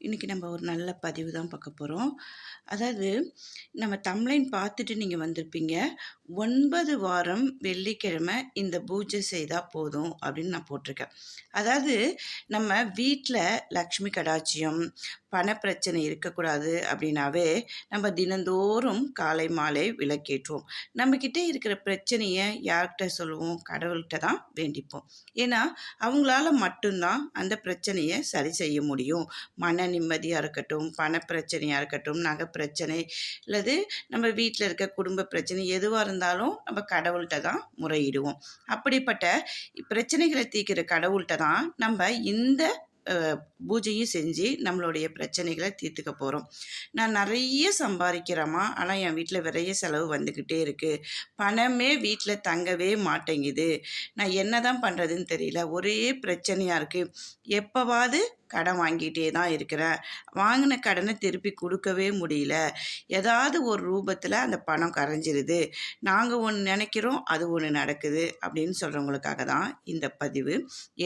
இன்றைக்கி நம்ம ஒரு நல்ல பதிவு தான் பார்க்க போகிறோம் அதாவது நம்ம தம்ப்லைன் பார்த்துட்டு நீங்கள் வந்திருப்பீங்க. ஒன்பது வாரம் வெள்ளிக்கிழமை இந்த பூஜை செய்தால் போதும் அப்படின்னு நான் போட்டிருக்கேன். அதாவது நம்ம வீட்டில் லக்ஷ்மி கடாட்சியம் பணப்பிரச்சனை இருக்கக்கூடாது அப்படின்னாவே நம்ம தினந்தோறும் காலை மாலை விளக்கேற்றுவோம். நம்மக்கிட்ட இருக்கிற பிரச்சனையை யார்கிட்ட சொல்லுவோம்? கடவுள்கிட்ட தான் வேண்டிப்போம். ஏன்னா அவங்களால மட்டும்தான் அந்த பிரச்சனையை சரி செய்ய முடியும். மன நிம்மதியாக இருக்கட்டும் பண பிரச்சனையாக இருக்கட்டும் நகை பிரச்சனை அல்லது நம்ம வீட்டில் இருக்க குடும்ப பிரச்சனை எதுவாக இருந்தாலும் நம்ம கடவுள்கிட்ட தான் முறையிடுவோம். அப்படிப்பட்ட பிரச்சனைகளை தீர்க்கிற கடவுள்கிட்ட தான் நம்ம இந்த பூஜையும் செஞ்சு நம்மளுடைய பிரச்சனைகளை தீர்த்துக்க போகிறோம் நான் நிறைய சம்பாதிக்கிறேம்மா. ஆனால் என் வீட்டில் நிறைய செலவு வந்துக்கிட்டே இருக்குது பணமே வீட்டில் தங்கவே மாட்டேங்குது. நான் என்ன தான் பண்ணுறதுன்னு தெரியல. ஒரே பிரச்சனையாக இருக்குது எப்போவாது கடன் வாங்கிட்டே தான் இருக்கிறேன் வாங்கின கடனை திருப்பி கொடுக்கவே முடியல. ஏதாவது ஒரு ரூபத்தில் அந்த பணம் கரைஞ்சிருது. நாங்கள் ஒன்று நினைக்கிறோம் அது ஒன்று நடக்குது அப்படின்னு சொல்கிறவங்களுக்காக தான் இந்த பதிவு.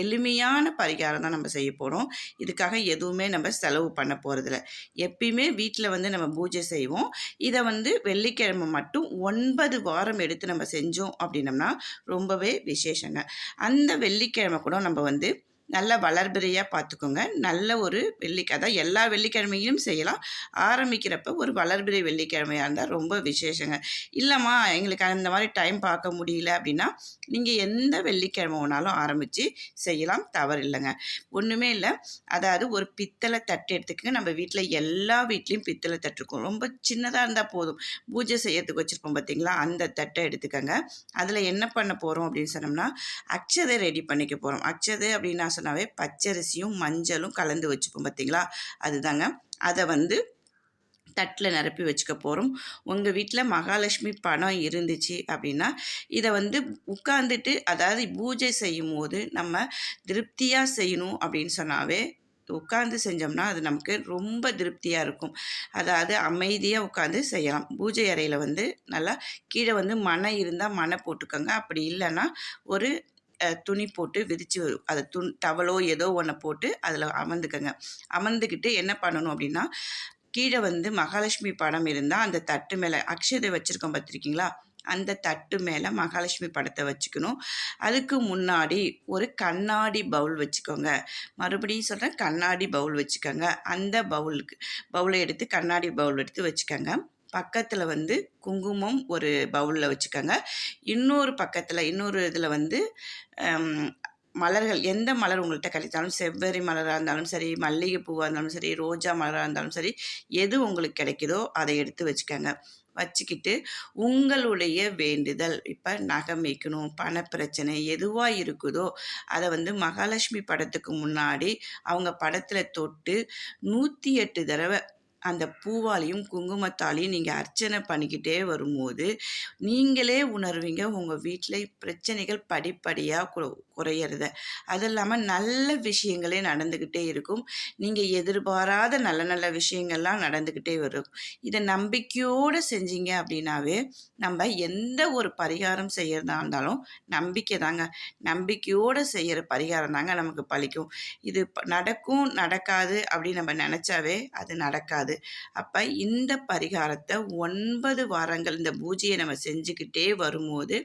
எளிமையான பரிகாரம் தான் நம்ம செய்ய போகிறோம் இதுக்காக எதுவுமே நம்ம செலவு பண்ண போகிறதில்ல எப்பயுமே வீட்டில் வந்து நம்ம பூஜை செய்வோம். இதை வந்து வெள்ளிக்கிழமை மட்டும் ஒன்பது வாரம் எடுத்து நம்ம செஞ்சோம் அப்படின்னம்னா ரொம்பவே விசேஷங்க. அந்த வெள்ளிக்கிழமை கூட நம்ம வந்து நல்ல வளர்பிறையாக பார்த்துக்கோங்க நல்ல ஒரு வெள்ளிக்கை அதான் எல்லா வெள்ளிக்கிழமையும் செய்யலாம். ஆரம்பிக்கிறப்ப ஒரு வளர்பிறை வெள்ளிக்கிழமையாக இருந்தால் ரொம்ப விசேஷங்க. இல்லைம்மா எங்களுக்கு அந்த மாதிரி டைம் பார்க்க முடியல அப்படின்னா நீங்கள் எந்த வெள்ளிக்கிழமை வேணாலும் ஆரம்பித்து செய்யலாம். தவறு இல்லைங்க. ஒன்றுமே இல்லை. அதாவது ஒரு பித்தளை தட்டு எடுத்துக்கங்க. நம்ம வீட்டில் எல்லா வீட்லேயும் பித்தளை தட்டு இருக்கும். ரொம்ப சின்னதாக இருந்தால் போதும். பூஜை செய்யறதுக்கு வச்சுருப்போம் பார்த்தீங்களா அந்த தட்டை எடுத்துக்கோங்க. அதில் என்ன பண்ண போகிறோம் அப்படின்னு சொன்னோம்னா அச்சதை ரெடி பண்ணிக்க போகிறோம் அச்சதை அப்படின்னா சொன்னாவே பச்சரிசியும் மஞ்சளும் கலந்து வச்சுப்போம் பார்த்தீங்களா அதுதாங்க. அதை வந்து தட்டில் நிரப்பி வச்சுக்க போகிறோம் உங்கள் வீட்டில் மகாலட்சுமி பணம் இருந்துச்சு அப்படின்னா இதை வந்து உட்காந்துட்டு அதாவது பூஜை செய்யும் போது நம்ம திருப்தியாக செய்யணும் அப்படின்னு சொன்னாவே உட்காந்து செஞ்சோம்னா அது நமக்கு ரொம்ப திருப்தியாக இருக்கும். அதாவது அமைதியாக உட்காந்து செய்யலாம். பூஜை அறையில் வந்து நல்லா கீழே வந்து மனை இருந்தால் மனை போட்டுக்கோங்க. அப்படி இல்லைன்னா ஒரு துணி போட்டு விரித்து அதை துண் டவலோ ஏதோ ஒன்று போட்டு அதில் அமர்ந்துக்கங்க. அமர்ந்துக்கிட்டு என்ன பண்ணணும் அப்படின்னா கீழே வந்து மகாலட்சுமி படம் இருந்தால் அந்த தட்டு மேலே அக்ஷதை வச்சுருக்கோம் பார்த்துருக்கீங்களா அந்த தட்டு மேலே மகாலட்சுமி படத்தை வச்சுக்கணும். அதுக்கு முன்னாடி ஒரு கண்ணாடி பவுல் வச்சுக்கோங்க. மறுபடியும் சொல்கிறேன் கண்ணாடி பவுல் வச்சுக்கோங்க. அந்த பவுலுக்கு பவுலை எடுத்து கண்ணாடி பவுல் எடுத்து வச்சுக்கோங்க. பக்கத்தில் வந்து குங்குமம் ஒரு பவுலில் வச்சுக்கோங்க. இன்னொரு பக்கத்தில் இன்னொரு இதில் வந்து மலர்கள் எந்த மலர் உங்கள்கிட்ட கிடைத்தாலும் செவ்வரி மலராக இருந்தாலும் சரி மல்லிகை பூவாக இருந்தாலும் சரி ரோஜா மலராக இருந்தாலும் சரி எது உங்களுக்கு கிடைக்குதோ அதை எடுத்து வச்சுக்கோங்க. வச்சுக்கிட்டு உங்களுடைய வேண்டுதல் இப்போ நகை வைக்கணும் பணப்பிரச்சனை எதுவாக இருக்குதோ அதை வந்து மகாலட்சுமி படத்துக்கு முன்னாடி அவங்க படத்தில் தொட்டு நூற்றி எட்டு தடவை அந்த பூவாலையும் குங்குமத்தாலையும் நீங்கள் அர்ச்சனை பண்ணிக்கிட்டே வரும்போது நீங்களே உணர்வீங்க உங்கள் வீட்டில் பிரச்சனைகள் படிப்படியாக கு குறையிறத. அது இல்லாமல் நல்ல விஷயங்களே நடந்துக்கிட்டே இருக்கும். நீங்கள் எதிர்பாராத நல்ல நல்ல விஷயங்கள்லாம் நடந்துக்கிட்டே வரும். இதை நம்பிக்கையோடு செஞ்சீங்க அப்படின்னாவே நம்ம எந்த ஒரு பரிகாரம் செய்கிறதா இருந்தாலும் நம்பிக்கை தாங்க. நம்பிக்கையோடு செய்கிற பரிகாரம் தாங்க நமக்கு பழிக்கும். இது நடக்கும் நடக்காது அப்படின்னு நம்ம நினச்சாவே அது நடக்காது. கிடையாது. அப்போ இந்த பரிகாரத்தை ஒன்பது வாரங்கள் இந்த பூஜையை நம்ம செஞ்சுக்கிட்டே வரும்போது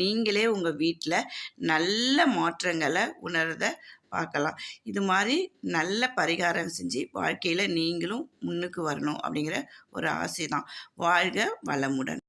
நீங்களே உங்கள் வீட்டில் நல்ல மாற்றங்களை உணர்த பார்க்கலாம். இது மாதிரி நல்ல பரிகாரம் செஞ்சு வாழ்க்கையில் நீங்களும் முன்னுக்கு வரணும் அப்படிங்கிற ஒரு ஆசை தான் வாழ்க வளமுடன்.